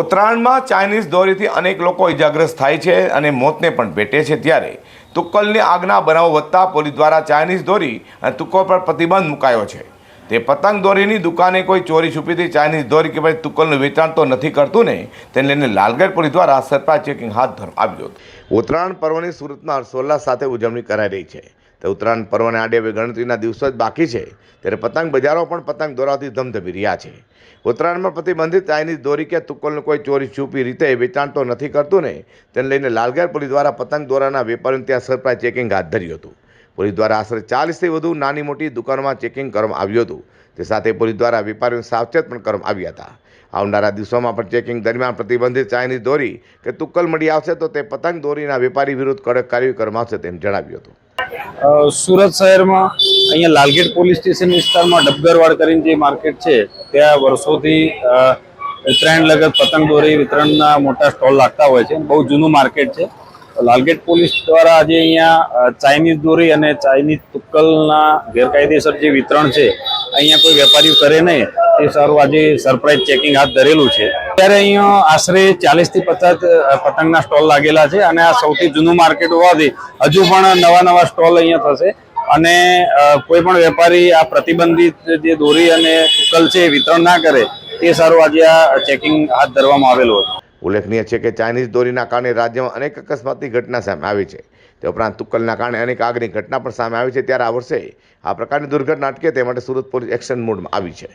ઉત્તરાયણમાં ચાઇનીઝ દોરીથી અનેક લોકો ઇજાગ્રસ્ત થાય છે અને મોતને પણ ભેટે છે ત્યારે. તુક્કલની આગના બનાવો વધતા પોલીસ દ્વારા ચાઇનીઝ દોરી અને તુક્કલ પર પ્રતિબંધ મુકાયો છે. તે પતંગ દોરીની દુકાને કોઈ ચોરી છુપીથી ચાઇનીઝ દોરી કે પછી તુક્કલનું વેચાણ તો નથી કરતું ને, તેને લઈને લાલગઢ પોલીસ દ્વારા સરપ્રાઇઝ ચેકિંગ હાથ ધરવામાં આવ્યું હતું. ઉત્તરાયણ પર્વની સુરતમાં હર્ષોલ્લાસ સાથે ઉજવણી કરાઈ રહી છે. તે ઉત્તરાયણ પર્વને આડે હવે ગણતરીના દિવસો જ બાકી છે. ત્યારે પતંગ બજારો પણ પતંગ દોરાથી ધમધમી રહ્યા છે. ઉત્તરાયણમાં પ્રતિબંધિત ચાઇનીઝ દોરી કે તુક્કલનું કોઈ ચોરી છુપી રીતે વેચાણ તો નથી કરતું ને, તેને લઈને લાલગર પોલીસ દ્વારા પતંગ દોરાના વેપારીઓને ત્યાં સરપ્રાઇઝ ચેકિંગ હાથ ધર્યું હતું. પોલીસ દ્વારા આશરે ચાલીસથી વધુ નાની મોટી દુકાનોમાં ચેકિંગ કરવામાં આવ્યું હતું. તે સાથે પોલીસ દ્વારા વેપારીઓને સાવચેત પણ કરવામાં આવ્યા હતા. આવનારા દિવસોમાં પણ ચેકિંગ દરમિયાન પ્રતિબંધિત ચાઇનીઝ દોરી કે તુક્કલ મળી આવશે તો તે પતંગ દોરીના વેપારી વિરુદ્ધ કડક કાર્યવાહી કરવામાં આવશે તેમ જણાવ્યું હતું. સુરત શહેરમાં અહીંયા લાલગેટ પોલીસ સ્ટેશન વિસ્તારમાં ડબગરવાડ કરીને જે માર્કેટ છે, ત્યાં વર્ષોથી ઉત્તરાયણ લગત પતંગ દોરી વિતરણના મોટા સ્ટોલ લાગતા હોય છે. બહુ જૂનું માર્કેટ છે. લાલગેટ પોલીસ દ્વારા આજે અહીંયા ચાઇનીઝ દોરી અને ચાઇનીઝ તુક્કલના ગેરકાયદેસર જે વિતરણ છે, અહીંયા કોઈ વેપારીઓ કરે નહીં. તે સારું આજે સરપ્રાઇઝ ચેકિંગ હાથ ધરેલું છે. ત્યારે અહીંયા આશરે ચાલીસથી પચાસ પતંગના સ્ટોલ લાગેલા છે અને આ સૌથી જૂનું માર્કેટ હોવાથી હજુ પણ નવા નવા સ્ટોલ અહીંયા થશે. અને કોઈ પણ વેપારી આ પ્રતિબંધિત જે દોરી અને તુક્કલ છે એ વિતરણ ના કરે તે સારું આજે આ ચેકિંગ હાથ ધરવામાં આવેલું હતું. ઉલ્લેખનીય છે કે ચાઇનીઝ દોરીના કારણે રાજ્યમાં અનેક અકસ્માતની ઘટના સામે આવી છે. તે ઉપરાંત તુક્કલના કારણે અનેક આગની ઘટના પણ સામે આવી છે. ત્યારે આ વર્ષે આ પ્રકારની દુર્ઘટના અટકે તે માટે સુરત પોલીસ એક્શન મોડમાં આવી છે.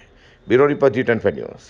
Bureau report G ten news.